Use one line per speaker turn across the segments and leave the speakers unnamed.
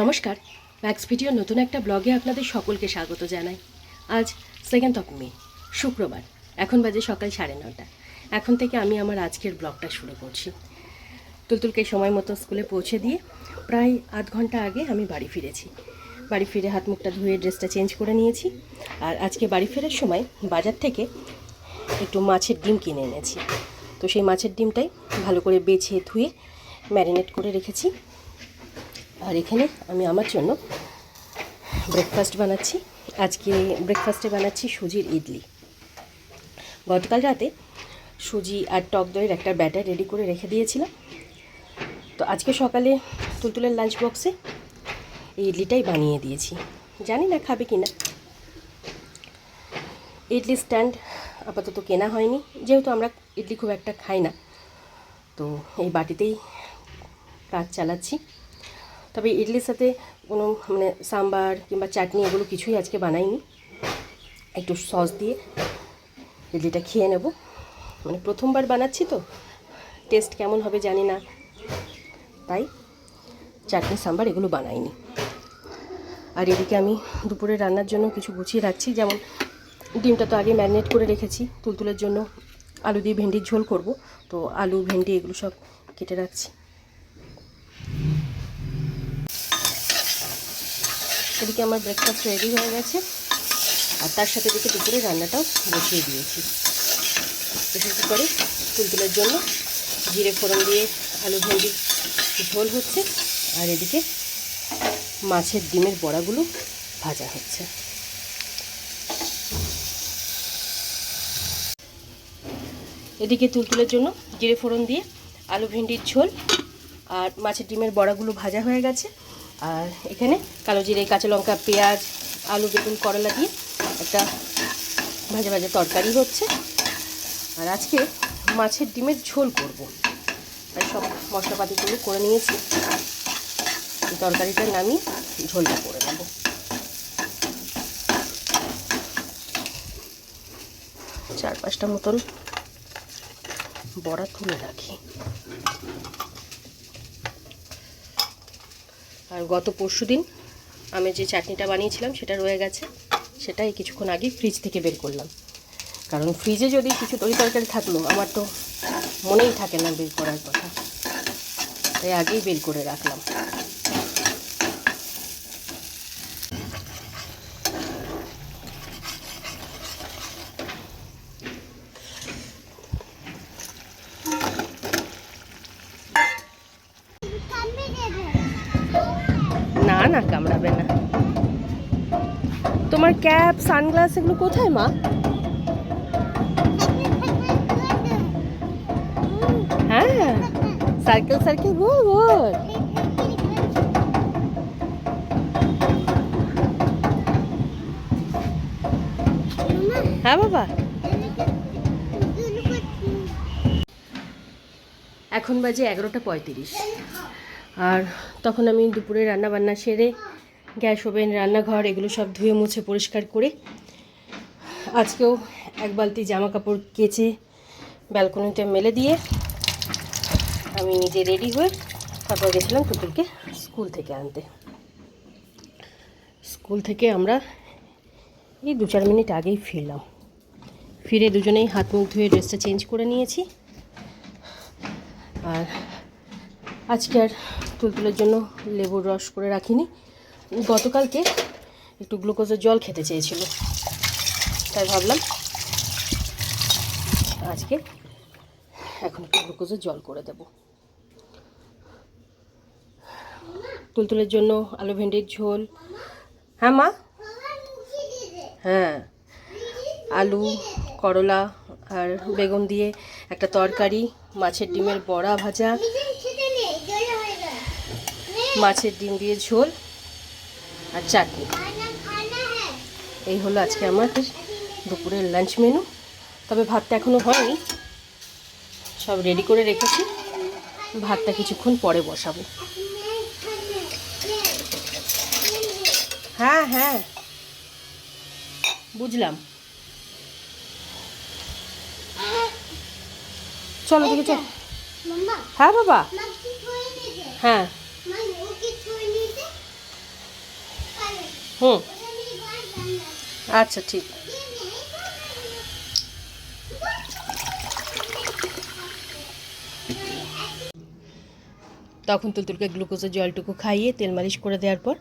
নমস্কার। ম্যাক্স ভিডিওর নতুন একটা ব্লগে আপনাদের সকলকে স্বাগত জানাই। আজ সেকেন্ড অফ মে শুক্রবার। এখন বাজে সকাল সাড়ে নটা এখন থেকে আমি আমার আজকের ব্লগটা শুরু করছি। তুলতুলকে সময় মতো স্কুলে পৌঁছে দিয়ে প্রায় আধ ঘণ্টা আগে আমি বাড়ি ফিরেছি। বাড়ি ফিরে হাত মুখটা ধুয়ে ড্রেসটা চেঞ্জ করে নিয়েছি। আর আজকে বাড়ি ফেরার সময় বাজার থেকে একটু মাছের ডিম কিনে এনেছি। তো সেই মাছের ডিমটাই ভালো করে বেছে ধুয়ে ম্যারিনেট করে রেখেছি। আর এখানে আমি আমার জন্য ব্রেকফাস্ট বানাচ্ছি। আজকে ব্রেকফাস্টে বানাচ্ছি সুজির ইডলি। গতকাল রাতে সুজি আর টক দইয়ের একটা ব্যাটার রেডি করে রেখে দিয়েছিলাম। তো আজকে সকালে তুলতুলের লাঞ্চ বক্সে এই ইডলিটাই বানিয়ে দিয়েছি। জানি না খাবে কি না ইডলি স্ট্যান্ড আপাতত কেনা হয়নি। যেহেতু আমরা ইডলি খুব একটা খাই না, তো এই বাটিতেই কাজ চালাচ্ছি। তবে ইডলির সাথে কোনো মানে সাম্বার কিংবা চাটনি এগুলো কিছুই আজকে বানাইনি। একটু সস দিয়ে ইডলিটা খেয়ে নেব। মানে প্রথমবার বানাচ্ছি তো, টেস্ট কেমন হবে জানি না। তাই চাটনি, সাম্বার এগুলো বানাইনি। আর এদিকে আমি দুপুরে রান্নার জন্য কিছু গুছিয়ে রাখছি, যেমন ডিমটা তো আগে ম্যারিনেট করে রেখেছি, তুলতুলের জন্য আলু দিয়ে ভেন্ডির ঝোল করব। তো আলু, ভেন্ডি এগুলো সব কেটে রাখছি। এদিকে আমার ব্রেকফাস্ট রেডি হয়ে গেছে। আর তার সাথে দিকে দুপুরে রান্নাটাও বসিয়ে দিয়েছি। প্রেশার কুকারে তুলতুলের জন্য জিরে ফোড়ন দিয়ে আলু ভেন্ডি ঝোল হচ্ছে, আর এদিকে মাছের ডিমের বড়াগুলো ভাজা হচ্ছে। এদিকে তুলতুলের জন্য জিরে ফোড়ন দিয়ে আলু ভেন্ডির ঝোল আর মাছের ডিমের বড়াগুলো ভাজা হয়ে গেছে। আর এখানে কালো জিরে, কাঁচা লঙ্কা, পেঁয়াজ, আলু, বেগুন, করলা দিয়ে একটা ভাজা ভাজা তরকারি হচ্ছে। আর আজকে মাছের ডিমের ঝোল করব। তাই সব মশলাপাতিগুলো করে নিয়েছি। তরকারিটা নামিয়ে ঝোলটা করে নেব। চার পাঁচটা মতন বড়া তুলে রাখি। আর গত পরশু দিন আমি যে চাটনিটা বানিয়েছিলাম, সেটা রয়ে গেছে। সেটাই কিছুক্ষণ আগে ফ্রিজ থেকে বের করলাম। কারণ ফ্রিজে যদি কিছু তরি তরকারি থাকল, আমার তো মনেই থাকে না বের করার কথা। তাই আগেই বের করে রাখলাম। না না কামড়াবে না। তোমার ক্যাপ, সানগ্লাস এগুলো কোথায়, মা? হ্যাঁ সার্কেল সার্কেল গোল গোল হ্যাঁ বাবা। এখন বাজে এগারোটা পঁয়ত্রিশ। আর তখন আমি দুপুরে রান্না বান্না সেরে, গ্যাস ওভেন, রান্নাঘর এগুলো সব ধুয়ে মুছে পরিষ্কার করে আজকেও এক বালতি জামা কাপড় কেচে ব্যালকনিতে মেলে দিয়ে আমি নিজে রেডি হয়ে তারপর গেছিলাম কুকুরকে স্কুল থেকে আনতে। স্কুল থেকে আমরা এই দু চার মিনিট আগেই ফিরলাম। ফিরে দুজনেই হাত মুখ ধুয়ে ড্রেসটা চেঞ্জ করে নিয়েছি। আর আজকে আর তুলতুলের জন্য লেবুর রস করে রাখিনি। গতকালকে একটু গ্লুকোজের জল খেতে চেয়েছিল। তাই ভাবলাম আজকে এখন একটু গ্লুকোজের জল করে দেব। তুলতুলের জন্য আলু ভেন্ডির ঝোল। হ্যাঁ মা? হ্যাঁ। আলু, করলা আর বেগুন দিয়ে একটা তরকারি, মাছের ডিমের বড়া ভাজা মাছের ডিম দিয়ে ঝোল আর চাটনি। এই হলো আজকে আমাদের দুপুরের লাঞ্চ মেনু তবে ভাতটা এখনও হয়নি। সব রেডি করে রেখেছি। ভাতটা কিছুক্ষণ পরে বসাবো। হ্যাঁ হ্যাঁ। বুঝলাম। চলো দিকে চল। হ্যাঁ বাবা। হ্যাঁ। হুম আচ্ছা ঠিক। তখন তুলতুলকে গ্লুকোজের জলটুকু খাইয়ে তেল মালিশ করে দেওয়ার পর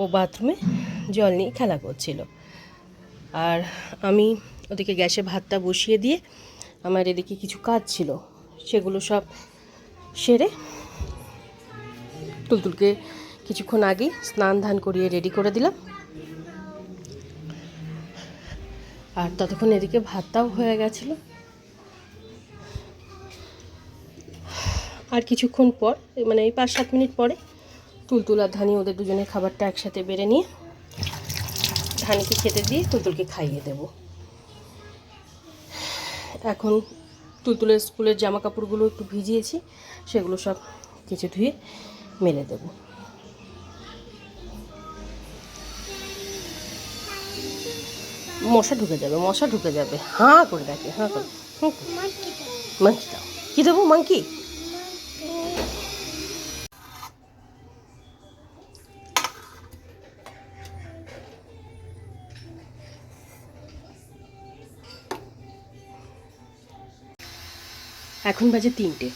ও বাথরুমে জল নিয়ে খেলা করছিল। আর আমি ওদিকে গ্যাসে ভাতটা বসিয়ে দিয়ে আমার এদিকে কিছু কাজ ছিল সেগুলো সব সেরে তুলতুলকে কিছুক্ষণ আগেই স্নান ধান করিয়ে রেডি করে দিলাম। আর ততক্ষণ এদিকে ভাতটাও হয়ে গেছিল। আর কিছুক্ষণ পর মানে এই পাঁচ সাত মিনিট পরে তুলতুল আর ধানি ওদের দুজনের খাবারটা একসাথে বেড়ে নিয়ে ধানিকে খেতে দিয়ে তুলতুলকে খাইয়ে দেব। এখন তুলতুলের স্কুলের জামা কাপড়গুলো একটু ভিজিয়েছি, সেগুলো সব কিছু ধুয়ে মেলে দেব। মশা ঢুকে যাবে, মশা ঢুকে যাবে। হাঁ করে ডাকে, হাঁ করে। মাংকি। দাও কী দেবো, মাংকি? এখন বাজে তিনটে।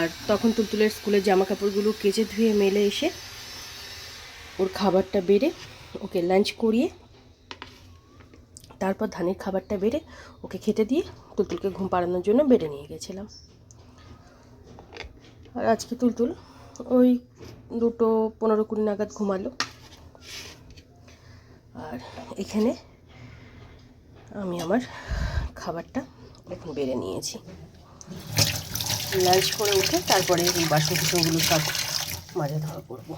আর তখন তুলতুলের স্কুলের জামা কাপড়গুলো কেচে ধুয়ে মেলে এসে ওর খাবারটা বেড়ে ওকে লাঞ্চ করিয়ে তারপর ধানের খাবারটা বেড়ে ওকে খেতে দিয়ে তুলতুলকে ঘুম পাড়ানোর জন্য বেড়ে নিয়ে গেছিলাম। আর আজকে তুলতুল ওই দুটো পনেরো কুড়ি নাগাদ ঘুমালো। আর এখানে আমি আমার খাবারটা এখন বেড়ে নিয়েছি। লাঞ্চ করে উঠে তারপরে এই বাসন কুসনগুলো সব মাজা ধোয়া করব।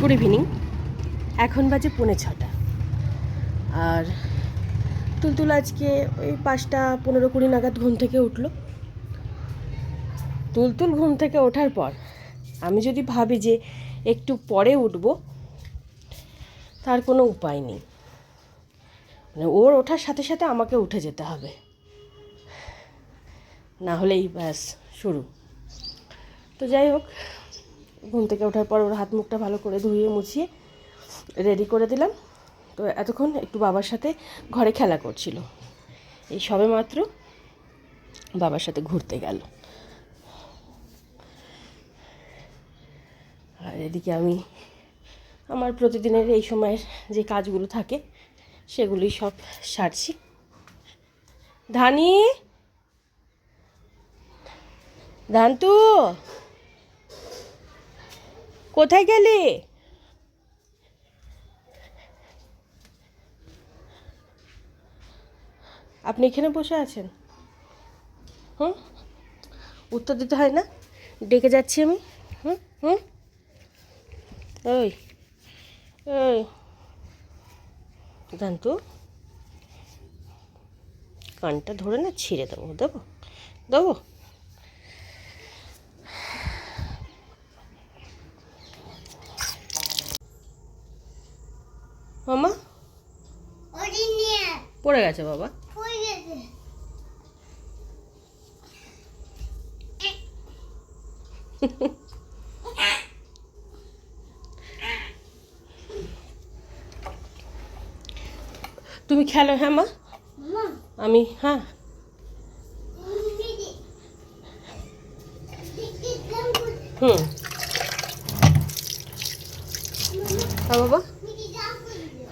গুড ইভিনিং এখন বাজে পৌনে ছটা। আর তুলতুল আজকে ওই পাঁচটা পনেরো কুড়ি নাগাদ ঘুম থেকে উঠল। তুলতুল ঘুম থেকে ওঠার পর আমি যদি ভাবি যে একটু পরে উঠবো, তার কোনো উপায় নেই। মানে ওর ওঠার সাথে সাথে আমাকে উঠে যেতে হবে। না হলেই ব্যাস, শুরু। তো যাই হোক, ঘুম থেকে ওঠার পর ওর হাত মুখটা ভালো করে ধুয়ে মুছিয়ে রেডি করে দিলাম। তো এতক্ষণ একটু বাবার সাথে ঘরে খেলা করছিল। এই সবে মাত্র বাবার সাথে ঘুরতে গেল। আর এদিকে আমি, আমার প্রতিদিনের এই সময়ের যে কাজগুলো থাকে সেগুলি সব সারছি। ধানি? ধান্তু? কোথায় গেলি? আপনি এখানে বসে আছেন। হুম? উত্তর দিতে হয় না? ডেকে যাচ্ছি আমি। হুম? হুম? ওই ওই জানতো কানটা ধরে না ছিঁড়ে দেবো দেবো? দেবো? মামা? পড়ে গেছে বাবা। তুমি খেলো হ্যাঁ মা? আমি হ্যাঁ। হুম। হ্যাঁ বাবা।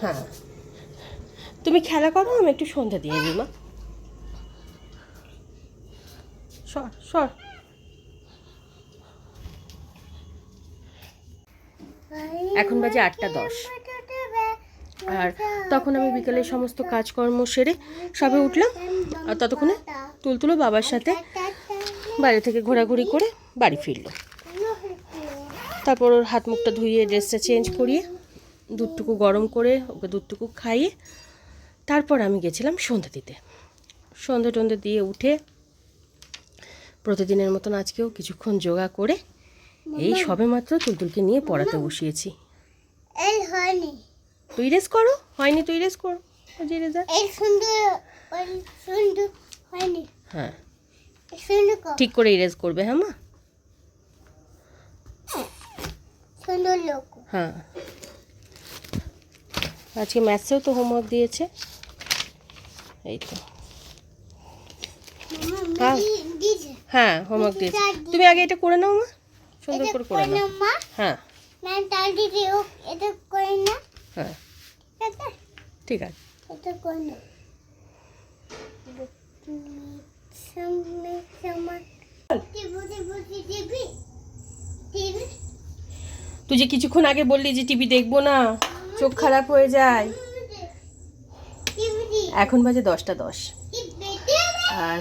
হ্যাঁ। তুমি খেলা করো আমি একটু সন্ধ্যা দিয়ে দিই মা। সর সর। এখন বাজে আটটা দশ। আর তখন আমি বিকেলে সমস্ত কাজকর্ম সেরে সবে উঠলাম। আর ততক্ষণে তুলতুলো বাবার সাথে বাইরে থেকে ঘোরাঘুরি করে বাড়ি ফিরলো। তারপর ওর হাত মুখটা ধুইয়ে ড্রেসটা চেঞ্জ করিয়ে দুধটুকু গরম করে ওকে দুধটুকু খাইয়ে তারপর আমি গেছিলাম সন্ধ্যা দিতে। সন্ধে টন্ধে দিয়ে উঠে প্রতিদিনের মতন আজকেও কিছুক্ষণ যোগা করে এই সবে মাত্র তুলতুলকে নিয়ে পড়াতে বসিয়েছি। তুই রেস করো? হয়নি তুই রেস করো। যে রেজাল্ট
সুন্দর এল সুন্দর হয়নি।
হ্যাঁ। ঠিক করে ইরেজ করবে হ্যাঁ মা? হ্যাঁ আজকে ম্যাথসেও তো হোমওয়ার্ক দিয়েছে। এই তো। হ্যাঁ। হ্যাঁ হোমওয়ার্ক দিয়েছে। তুমি আগে এটা করে নাও মা। সুন্দর করে করে নাও। হ্যাঁ। হ্যাঁ। ঠিক আছে।
এটা
তুই যে কিছুক্ষণ আগে বললি যে টিভি দেখব না চোখ খারাপ হয়ে যায়। এখন বাজে দশটা দশ। আর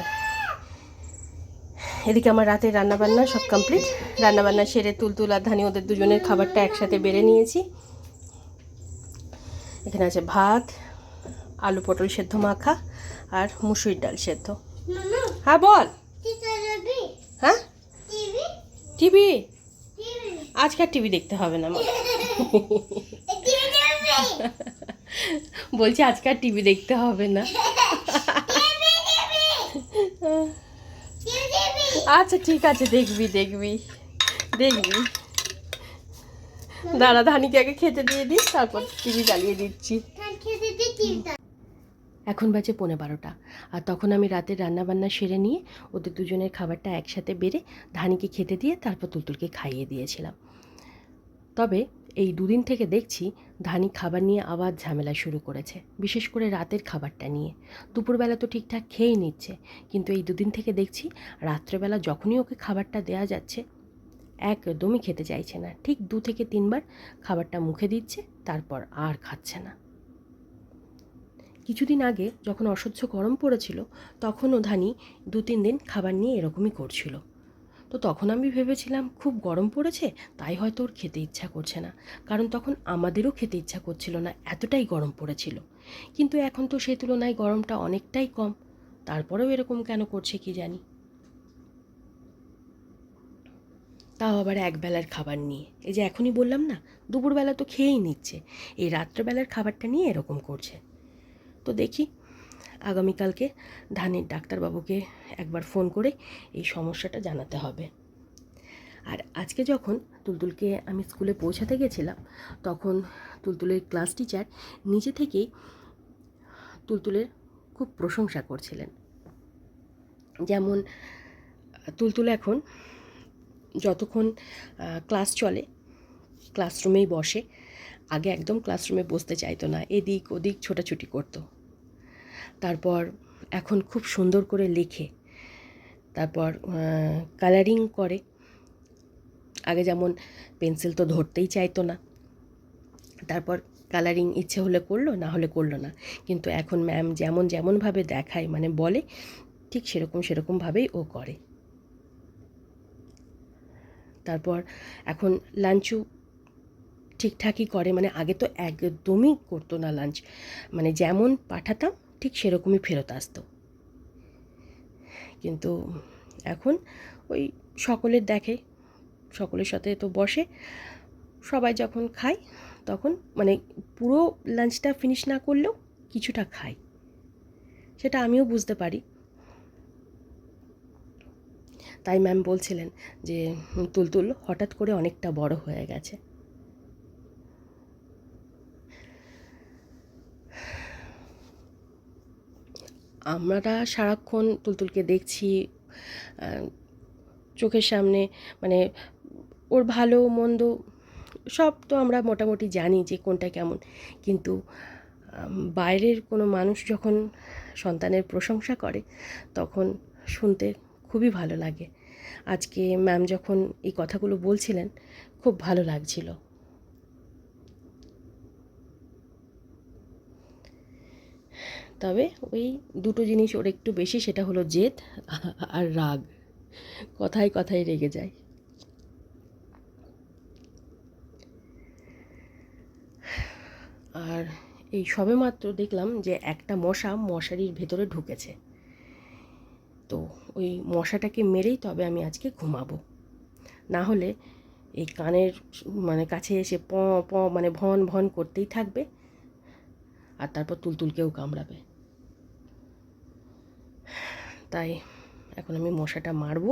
এদিকে আমার রাতে রান্নাবান্না সব কমপ্লিট রান্নাবান্না সেরে তুলতুল আর ধানি ওদের দুজনের খাবারটা একসাথে বেড়ে নিয়েছি। এখানে আছে ভাত আলু পটল সেদ্ধ মাখা আর মুসুরির ডাল সেদ্ধ। হ্যাঁ বল। হ্যাঁ?
টিভি?
আজকে আর টিভি দেখতে হবে না বলছি আজকে আর টিভি দেখতে হবে না। আচ্ছা ঠিক আছে দেখবি দেখবি দেখবি। দাঁড়া, ধানিকে আগে খেতে দিয়ে দিস তারপর টিভি চালিয়ে দিচ্ছি। এখন বাজে পৌনে বারোটা, আর তখন আমি রাতের রান্নাবান্না সেরে নিয়ে ওদের দুজনের খাবারটা একসাথে বেড়ে ধানিকে খেতে দিয়ে তারপর তুলতুলকে খাইয়ে দিয়েছিলাম। তবে এই দুদিন থেকে দেখছি ধানি খাবার নিয়ে আবার ঝামেলা শুরু করেছে, বিশেষ করে রাতের খাবারটা নিয়ে। দুপুরবেলা তো ঠিকঠাক খেয়েই নিচ্ছে, কিন্তু এই দুদিন থেকে দেখছি রাত্রেবেলা যখনই ওকে খাবারটা দেয়া যাচ্ছে একদমই খেতে চাইছে না। ঠিক দু থেকে তিনবার খাবারটা মুখে দিচ্ছে, তারপর আর খাচ্ছে না। কিছুদিন আগে যখন অসহ্য গরম পড়েছিল, তখনও ধানি দু তিন দিন খাবার নিয়ে এরকমই করছিল। তো তখন আমি ভেবেছিলাম, খুব গরম পড়েছে, তাই হয়তো ওর খেতে ইচ্ছা করছে না। কারণ তখন আমাদেরও খেতে ইচ্ছা করছিল না, এতটাই গরম পড়েছিল। কিন্তু এখন তো সেই তুলনায় গরমটা অনেকটাই কম। তারপরেও এরকম কেন করছে কি জানি? তাও আবার একবেলার খাবার নিয়ে। এই যে এখনই বললাম না, দুপুরবেলা তো খেয়েই নিচ্ছে। এই রাত্রেবেলার খাবারটা নিয়ে এরকম করছে। তো দেখি, আগামীকালকে ধানের ডাক্তারবাবুকে একবার ফোন করে এই সমস্যাটা জানাতে হবে। আর আজকে যখন তুলতুলকে আমি স্কুলে পৌঁছাতে গেছিলাম, তখন তুলতুলের ক্লাস টিচার নিজে থেকেই তুলতুলের খুব প্রশংসা করছিলেন। যেমন, তুলতুল এখন যতক্ষণ ক্লাস চলে, ক্লাসরুমেই বসে, আগে একদম ক্লাসরুমে বসতে চাইতো না, এদিক ওদিক ছোটাছুটি করতো। তারপর এখন খুব সুন্দর করে লেখে। তারপর কালারিং করে। আগে যেমন পেন্সিল তো ধরতেই চাইতো না। তারপর কালারিং ইচ্ছে হলে করল, না হলে করল না। কিন্তু এখন ম্যাম যেমন যেমনভাবে দেখায় মানে বলে, ঠিক সেরকম সেরকমভাবেই ও করে। তারপর এখন লাঞ্চও ঠিকঠাকই করে মানে আগে তো একদমই করতো না লাঞ্চ। মানে যেমন পাঠাতাম, ঠিক সেরকমই ফেরত আসতো। কিন্তু এখন ওই সকলের দেখে, সকলের সাথে তো বসে, সবাই যখন খায়, তখন মানে পুরো লাঞ্চটা ফিনিশ না করলেও কিছুটা খায়। সেটা আমিও বুঝতে পারি। তাই ম্যাম বলছিলেন যে তুলতুল হঠাৎ করে অনেকটা বড় হয়ে গেছে। আমরা সারাক্ষণ তুলতুলকে দেখছি চোখের সামনে মানে ওর ভালো, মন্দ, সব তো আমরা মোটামুটি জানি যে কোনটা কেমন। কিন্তু বাইরের কোনো মানুষ যখন সন্তানের প্রশংসা করে, তখন শুনতে খুবই ভালো লাগে। আজকে ম্যাম যখন এই কথাগুলো বলছিলেন, খুব ভালো লাগছিল। তবে ওই দুটো জিনিস ওর একটু বেশি, সেটা হলো জেদ আর রাগ। কথায় কথায় রেগে যায়। আর এই সবেমাত্র দেখলাম যে একটা মশা মশারির ভেতরে ঢুকেছে। তো ওই মশাটাকে মেরেই তবে আমি আজকে ঘুমাবো। না হলে এই কানের মানে কাছে এসে প প মানে ভন ভন করতেই থাকবে আর তারপর তুলতুলকেও কামড়াবে। তাই এখন আমি মশাটা মারবো।